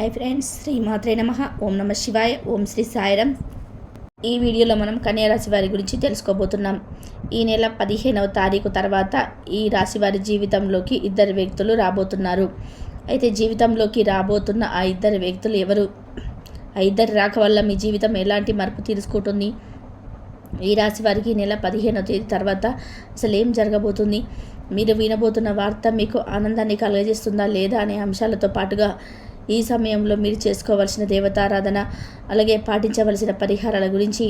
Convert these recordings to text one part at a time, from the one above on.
Hi friends శ్రీమాత్రే నమ. ఓం నమ శివాయ ఓం శ్రీ సాయిరం ఈ వీడియోలో మనం కన్యా రాశి వారి గురించి తెలుసుకోబోతున్నాం. ఈ నెల పదిహేనవ తారీఖు తర్వాత ఈ రాశి వారి జీవితంలోకి ఇద్దరు వ్యక్తులు రాబోతున్నారు. అయితే జీవితంలోకి రాబోతున్న ఆ ఇద్దరు వ్యక్తులు ఎవరు? ఆ ఇద్దరి రాక వల్ల మీ జీవితం ఎలాంటి మార్పు తీసుకుంటుంది? ఈ రాశి వారికి ఈ నెల పదిహేనవ తేదీ తర్వాత అసలు ఏం జరగబోతుంది? మీరు వినబోతున్న వార్త మీకు ఆనందాన్ని కలగజేస్తుందా లేదా అనే అంశాలతో పాటుగా ఈ సమయంలో మీరు చేసుకోవలసిన దేవతారాధన అలాగే పాటించవలసిన పరిహారాల గురించి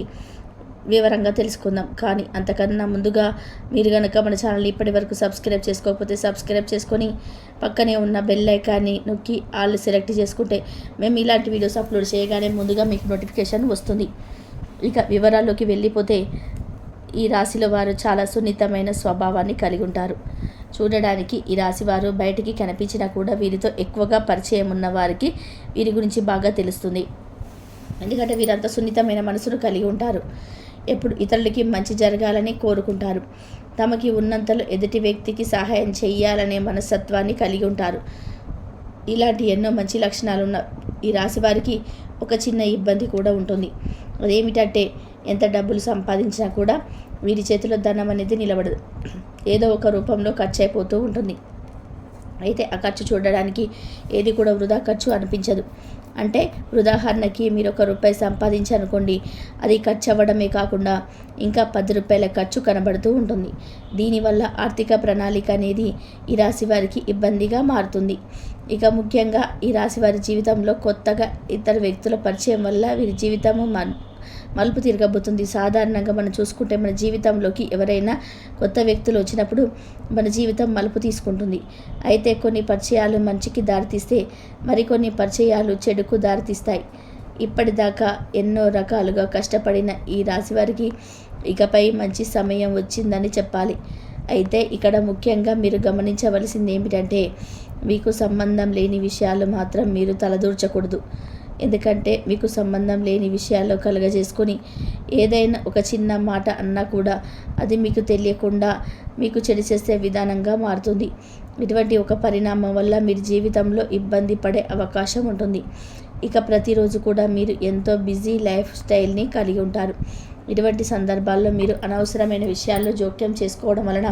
వివరంగా తెలుసుకుందాం. కానీ అంతకన్నా ముందుగా మీరు కనుక మన ఛానల్ ఇప్పటి వరకు సబ్స్క్రైబ్ చేసుకోకపోతే సబ్స్క్రైబ్ చేసుకొని పక్కనే ఉన్న బెల్ ఐకాన్ని నొక్కి ఆల్ సెలెక్ట్ చేసుకుంటే మేము ఇలాంటి వీడియోస్ అప్లోడ్ చేయగానే ముందుగా మీకు నోటిఫికేషన్ వస్తుంది. ఇక వివరాల్లోకి వెళ్ళిపోతే ఈ రాశిలో వారు చాలా సున్నితమైన స్వభావాన్ని కలిగి ఉంటారు. చూడడానికి ఈ రాశి వారు బయటికి కనిపించినా కూడా వీరితో ఎక్కువగా పరిచయం ఉన్న వారికి వీరి గురించి బాగా తెలుస్తుంది. ఎందుకంటే వీరంతా సున్నితమైన మనసును కలిగి ఉంటారు. ఎప్పుడు ఇతరులకి మంచి జరగాలని కోరుకుంటారు. తమకి ఉన్నంతలో ఎదుటి వ్యక్తికి సహాయం చేయాలనే మనస్తత్వాన్ని కలిగి ఉంటారు. ఇలాంటి ఎన్నో మంచి లక్షణాలు ఉన్న ఈ రాశి వారికి ఒక చిన్న ఇబ్బంది కూడా ఉంటుంది. అదేమిటంటే ఎంత డబ్బులు సంపాదించినా కూడా వీరి చేతిలో ధనం అనేది నిలబడదు. ఏదో ఒక రూపంలో ఖర్చు అయిపోతూ ఉంటుంది. అయితే ఆ ఖర్చు చూడడానికి ఏది కూడా వృధా ఖర్చు అనిపించదు. అంటే ఉదాహరణకి మీరు ఒక రూపాయి సంపాదించనుకోండి అది ఖర్చు అవ్వడమే కాకుండా ఇంకా పది రూపాయల ఖర్చు కనబడుతూ ఉంటుంది. దీనివల్ల ఆర్థిక ప్రణాళిక అనేది ఈ రాశి వారికి ఇబ్బందిగా మారుతుంది. ఇక ముఖ్యంగా ఈ రాశి వారి జీవితంలో కొత్తగా ఇతర వ్యక్తుల పరిచయం వల్ల వీరి జీవితము మలుపు తిరగబోతుంది. సాధారణంగా మనం చూసుకుంటే మన జీవితంలోకి ఎవరైనా కొత్త వ్యక్తులు వచ్చినప్పుడు మన జీవితం మలుపు తీసుకుంటుంది. అయితే కొన్ని పరిచయాలు మంచికి దారితీస్తే మరికొన్ని పరిచయాలు చెడుకు దారితీస్తాయి. ఇప్పటిదాకా ఎన్నో రకాలుగా కష్టపడిన ఈ రాశి వారికి ఇకపై మంచి సమయం వచ్చిందని చెప్పాలి. అయితే ఇక్కడ ముఖ్యంగా మీరు గమనించవలసింది ఏమిటంటే మీకు సంబంధం లేని విషయాలు మాత్రం మీరు తలదూర్చకూడదు. ఎందుకంటే మీకు సంబంధం లేని విషయాల్లో కలగజేసుకొని ఏదైనా ఒక చిన్న మాట అన్నా కూడా అది మీకు తెలియకుండా మీకు చెడు చేసే విధానంగా మారుతుంది. ఇటువంటి ఒక పరిణామం వల్ల మీరు జీవితంలో ఇబ్బంది పడే అవకాశం ఉంటుంది. ఇక ప్రతిరోజు కూడా మీరు ఎంతో బిజీ లైఫ్ స్టైల్ని కలిగి ఉంటారు. ఇటువంటి సందర్భాల్లో మీరు అనవసరమైన విషయాల్లో జోక్యం చేసుకోవడం వలన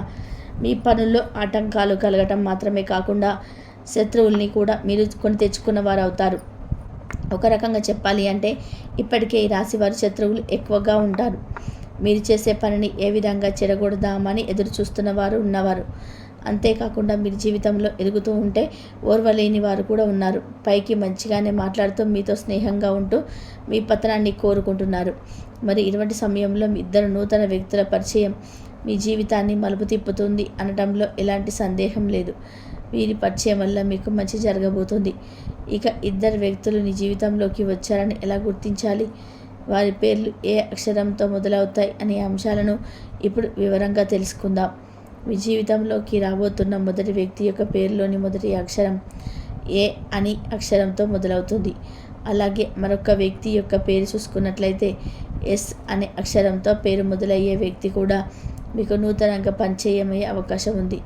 మీ పనుల్లో ఆటంకాలు కలగటం మాత్రమే కాకుండా శత్రువుల్ని కూడా మీరు కొని తెచ్చుకున్న వారు అవుతారు ఒక రకంగా చెప్పాలి అంటే ఇప్పటికే ఈ రాశి వారి శత్రువులు ఎక్కువగా ఉంటారు. మీరు చేసే పనిని ఏ విధంగా చెడగొడదామని ఎదురు చూస్తున్న వారు ఉన్నవారు. అంతేకాకుండా మీరు జీవితంలో ఎదుగుతూ ఉంటే ఓర్వలేని వారు కూడా ఉన్నారు. పైకి మంచిగానే మాట్లాడుతూ మీతో స్నేహంగా ఉంటూ మీ పతనాన్ని కోరుకుంటున్నారు. మరి ఇటువంటి సమయంలో మీ ఇద్దరు నూతన వ్యక్తుల పరిచయం మీ జీవితాన్ని మలుపు తిప్పుతుంది అనడంలో ఎలాంటి సందేహం లేదు. వీరి పరిచయం వల్ల మీకు మంచి జరగబోతుంది. ఇక ఇద్దరు వ్యక్తులు నీ జీవితంలోకి వచ్చారని ఎలా గుర్తించాలి? వారి పేర్లు ఏ అక్షరంతో మొదలవుతాయి అనే అంశాలను ఇప్పుడు వివరంగా తెలుసుకుందాం. మీ జీవితంలోకి రాబోతున్న మొదటి వ్యక్తి యొక్క పేరులోని మొదటి అక్షరం ఏ అని అక్షరంతో మొదలవుతుంది. అలాగే మరొక వ్యక్తి యొక్క పేరు చూసుకున్నట్లయితే ఎస్ అనే అక్షరంతో పేరు మొదలయ్యే వ్యక్తి కూడా మీకు నూతనంగా పనిచేయమయ్యే అవకాశం ఉంది.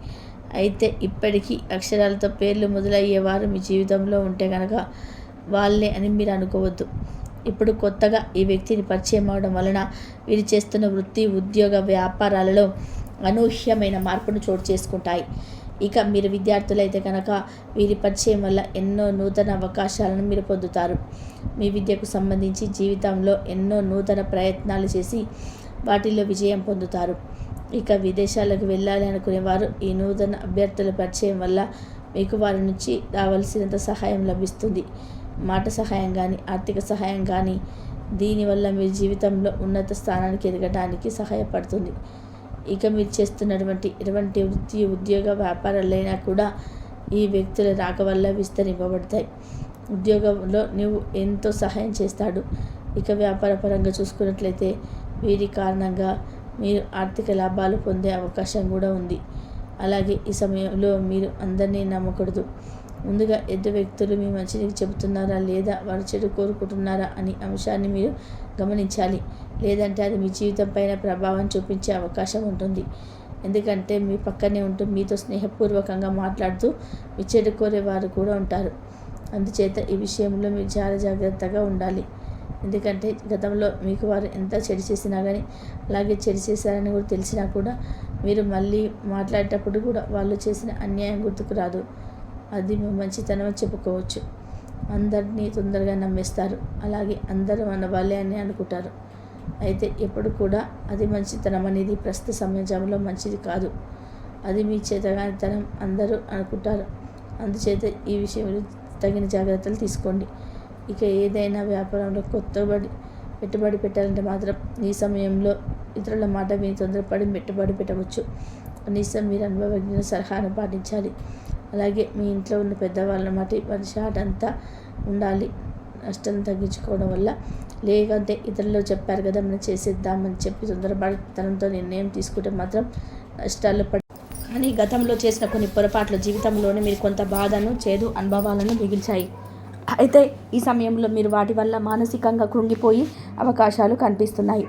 అయితే ఇప్పటికీ అక్షరాలతో పేర్లు మొదలయ్యేవారు మీ జీవితంలో ఉంటే కనుక వాళ్ళే అని మీరు అనుకోవద్దు. ఇప్పుడు కొత్తగా ఈ వ్యక్తిని పరిచయం అవడం వలన వీరు చేస్తున్న వృత్తి ఉద్యోగ వ్యాపారాలలో అనూహ్యమైన మార్పును చోటు చేసుకుంటాయి. ఇక మీరు విద్యార్థులైతే కనుక వీరి పరిచయం వల్ల ఎన్నో నూతన అవకాశాలను మీరు పొందుతారు. మీ విద్యకు సంబంధించి జీవితంలో ఎన్నో నూతన ప్రయత్నాలు చేసి వాటిల్లో విజయం పొందుతారు. ఇక విదేశాలకు వెళ్ళాలి అనుకునేవారు. ఈ నూతన అభ్యర్థుల పరిచయం వల్ల మీకు వారి నుంచి రావాల్సినంత సహాయం లభిస్తుంది. మాట సహాయం కానీ ఆర్థిక సహాయం కానీ దీనివల్ల మీ జీవితంలో ఉన్నత స్థానానికి ఎదగడానికి సహాయపడుతుంది. ఇక మీరు చేస్తున్నటువంటి ఎటువంటి వృత్తి ఉద్యోగ వ్యాపారాలైనా కూడా ఈ వ్యక్తుల రాక వల్ల విస్తరింపబడతాయి. ఉద్యోగంలో నువ్వు ఎంతో సహాయం చేస్తాడు. ఇక వ్యాపార పరంగా చూసుకున్నట్లయితే వీరి కారణంగా మీరు ఆర్థిక లాభాలు పొందే అవకాశం కూడా ఉంది. అలాగే ఈ సమయంలో మీరు అందరినీ నమ్మకూడదు. ముందుగా ఎద్దు వ్యక్తులు మీ మంచిని చెబుతున్నారా? లేదా వారు చెడు కోరుకుంటున్నారా? అనే అంశాన్ని మీరు గమనించాలి. లేదంటే అది మీ జీవితం పైన ప్రభావం చూపించే అవకాశం ఉంటుంది. ఎందుకంటే మీ పక్కనే ఉంటూ మీతో స్నేహపూర్వకంగా మాట్లాడుతూ మీ చెడు కోరే వారు కూడా ఉంటారు. అందుచేత ఈ విషయంలో మీరు చాలా జాగ్రత్తగా ఉండాలి. ఎందుకంటే గతంలో మీకు వారు ఎంత చెడు చేసినా కానీ అలాగే చెడు చేశారని కూడా తెలిసినా కూడా మీరు మళ్ళీ మాట్లాడేటప్పుడు కూడా వాళ్ళు చేసిన అన్యాయం గుర్తుకు రాదు. అది మీ మంచితనం చెప్పుకోవచ్చు. అందరినీ తొందరగా నమ్మేస్తారు. అలాగే అందరూ మన వాళ్ళే అని అనుకుంటారు. అయితే ఎప్పుడు కూడా అది మంచితనం అనేది ప్రస్తుత సమాజంలో మంచిది కాదు. అది మీ చేతగానితనం అందరూ అనుకుంటారు. అందుచేత ఈ విషయంలో తగిన జాగ్రత్తలు తీసుకోండి. ఇక ఏదైనా వ్యాపారంలో కొత్తబడి పెట్టుబడి పెట్టాలంటే మాత్రం ఈ సమయంలో ఇతరుల మాట మీరు తొందరపడి పెట్టుబడి పెట్టవచ్చు. కనీసం మీరు అనుభవజ్ఞ సలహాను పాటించాలి. అలాగే మీ ఇంట్లో ఉన్న పెద్దవాళ్ళ మాట వారి షాట్ అంతా ఉండాలి. నష్టం తగ్గించుకోవడం వల్ల లేకంటే ఇతరులు చెప్పారు కదా మనం చేసేద్దామని చెప్పి తొందరపడితనంతో నిర్ణయం తీసుకుంటే మాత్రం నష్టాలు పడి కానీ గతంలో చేసిన కొన్ని పొరపాట్లు జీవితంలోనే మీరు కొంత బాధను చేదు అనుభవాలను మిగిల్చాయి. అయితే ఈ సమయంలో మీరు వాటి వల్ల మానసికంగా కృంగిపోయి అవకాశాలు కనిపిస్తున్నాయి.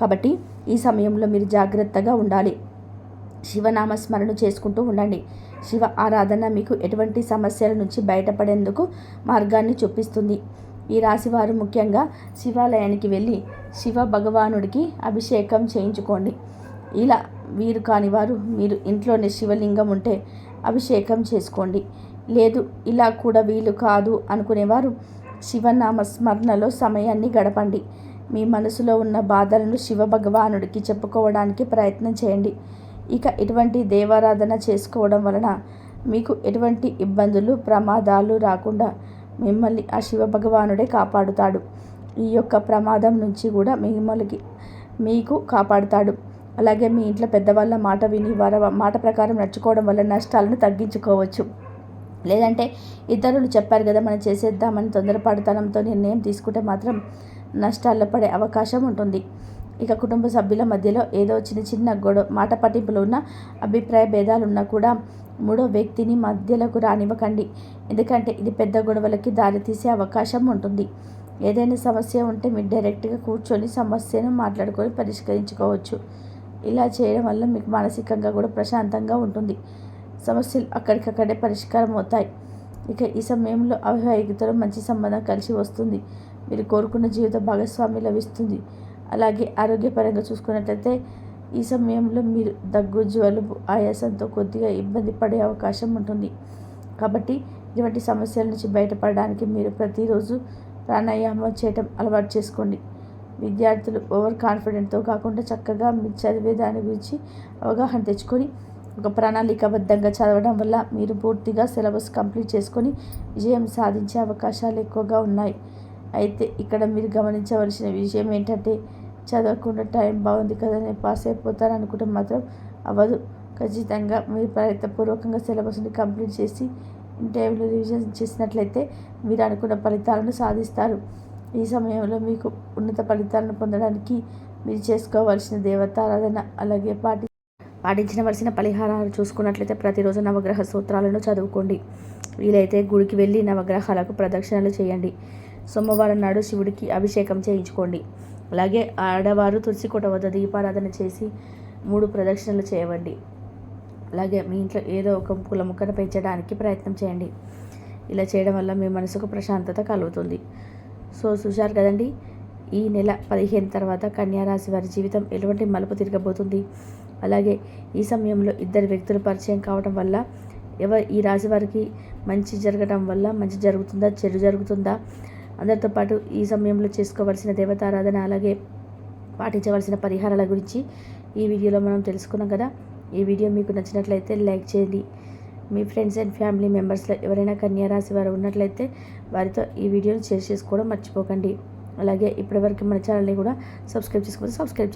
కాబట్టి ఈ సమయంలో మీరు జాగ్రత్తగా ఉండాలి. శివనామ స్మరణ చేసుకుంటూ ఉండండి. శివ ఆరాధన మీకు ఎటువంటి సమస్యల నుంచి బయటపడేందుకు మార్గాన్ని చూపిస్తుంది. ఈ రాశివారు ముఖ్యంగా శివాలయానికి వెళ్ళి శివ భగవానుడికి అభిషేకం చేయించుకోండి. ఇలా వీరు కాని వారు మీరు ఇంట్లోనే శివలింగం ఉంటే అభిషేకం చేసుకోండి. లేదు ఇలా కూడా వీలు కాదు అనుకునేవారు. శివనామ స్మరణలో సమయాన్ని గడపండి. మీ మనసులో ఉన్న బాధలను శివ భగవానుడికి చెప్పుకోవడానికి ప్రయత్నం చేయండి. ఇక ఇటువంటి దేవారాధన చేసుకోవడం వలన మీకు ఎటువంటి ఇబ్బందులు ప్రమాదాలు రాకుండా మిమ్మల్ని ఆ శివ భగవానుడే కాపాడుతాడు. ఈ యొక్క ప్రమాదం నుంచి కూడా మిమ్మల్ని మీకు కాపాడుతాడు. అలాగే మీ ఇంట్లో పెద్దవాళ్ళ మాట విని వారి మాట ప్రకారం నడుచుకోవడం వల్ల నష్టాలను తగ్గించుకోవచ్చు. లేదంటే ఇతరులు చెప్పారు కదా మనం చేసేద్దామని తొందరపడతనంతో నిర్ణయం తీసుకుంటే మాత్రం నష్టాల్లో పడే అవకాశం ఉంటుంది. ఇక కుటుంబ సభ్యుల మధ్యలో ఏదో చిన్న చిన్న గొడవ మాట పట్టింపులు ఉన్న అభిప్రాయ భేదాలు ఉన్నా కూడా మూడో వ్యక్తిని మధ్యలోకి రానివ్వకండి. ఎందుకంటే ఇది పెద్ద గొడవలకి దారితీసే అవకాశం ఉంటుంది. ఏదైనా సమస్య ఉంటే మీరు డైరెక్ట్గా కూర్చొని సమస్యను మాట్లాడుకొని పరిష్కరించుకోవచ్చు. ఇలా చేయడం వల్ల మీకు మానసికంగా కూడా ప్రశాంతంగా ఉంటుంది. సమస్యలు అక్కడికక్కడే పరిష్కారం అవుతాయి ఇక ఈ సమయంలో అవివాహితలో మంచి సంబంధం కలిసి వస్తుంది. మీరు కోరుకున్న జీవిత భాగస్వామి లభిస్తుంది. అలాగే ఆరోగ్యపరంగా చూసుకున్నట్లయితే ఈ సమయంలో మీరు దగ్గు జలుబు ఆయాసంతో కొద్దిగా ఇబ్బంది పడే అవకాశం ఉంటుంది. కాబట్టి ఇటువంటి సమస్యల నుంచి బయటపడడానికి మీరు ప్రతిరోజు ప్రాణాయామం చేయటం అలవాటు చేసుకోండి. విద్యార్థులు ఓవర్ కాన్ఫిడెంట్తో కాకుండా చక్కగా మీరు చదివే దాని గురించి అవగాహన తెచ్చుకొని ఒక ప్రణాళికబద్ధంగా చదవడం వల్ల మీరు పూర్తిగా సిలబస్ కంప్లీట్ చేసుకొని విజయం సాధించే అవకాశాలు ఎక్కువగా ఉన్నాయి. అయితే ఇక్కడ మీరు గమనించవలసిన విషయం ఏంటంటే చదవకుండా టైం బాగుంది కదా నేను పాస్ అయిపోతాను అనుకుంటే మాత్రం అవ్వదు. ఖచ్చితంగా మీరు ప్రయత్నపూర్వకంగా సిలబస్ని కంప్లీట్ చేసి ఇంటర్వ్యూలో రివిజన్ చేసినట్లయితే మీరు అనుకున్న ఫలితాలను సాధిస్తారు. ఈ సమయంలో మీకు ఉన్నత ఫలితాలను పొందడానికి మీరు చేసుకోవాల్సిన దేవతారాధన అలాగే పాటి పాటించవలసిన పరిహారాలు చూసుకున్నట్లయితే ప్రతిరోజు నవగ్రహ సూత్రాలను చదువుకోండి. వీలైతే గుడికి వెళ్ళి నవగ్రహాలకు ప్రదక్షిణలు చేయండి. సోమవారం నాడు శివుడికి అభిషేకం చేయించుకోండి. అలాగే ఆడవారు తులసి కోట వద్ద దీపారాధన చేసి మూడు ప్రదక్షిణలు చేయవండి. అలాగే మీ ఇంట్లో ఏదో ఒక పూల మొక్కను పెంచడానికి ప్రయత్నం చేయండి. ఇలా చేయడం వల్ల మీ మనసుకు ప్రశాంతత కలుగుతుంది. సో చూశారు కదండి? ఈ నెల పదిహేను తర్వాత కన్యారాశి వారి జీవితం ఎటువంటి మలుపు తిరగబోతుంది? అలాగే ఈ సమయంలో ఇద్దరు వ్యక్తులు పరిచయం కావడం వల్ల ఎవరు ఈ రాశి వారికి మంచి జరగడం వల్ల మంచి జరుగుతుందా చెడు జరుగుతుందా? అందరితో పాటు ఈ సమయంలో చేసుకోవాల్సిన దేవతారాధన అలాగే పాటించవలసిన పరిహారాల గురించి ఈ వీడియోలో మనం తెలుసుకున్నాం కదా. ఈ వీడియో మీకు నచ్చినట్లయితే లైక్ చేయండి. మీ ఫ్రెండ్స్ అండ్ ఫ్యామిలీ మెంబర్స్లో ఎవరైనా కన్యా రాశి వారు ఉన్నట్లయితే వారితో ఈ వీడియోని షేర్ చేసుకోవడం మర్చిపోకండి. అలాగే ఇప్పటివరకు మన ఛానల్ని కూడా సబ్స్క్రైబ్ చేసుకోవాలి సబ్స్క్రైబ్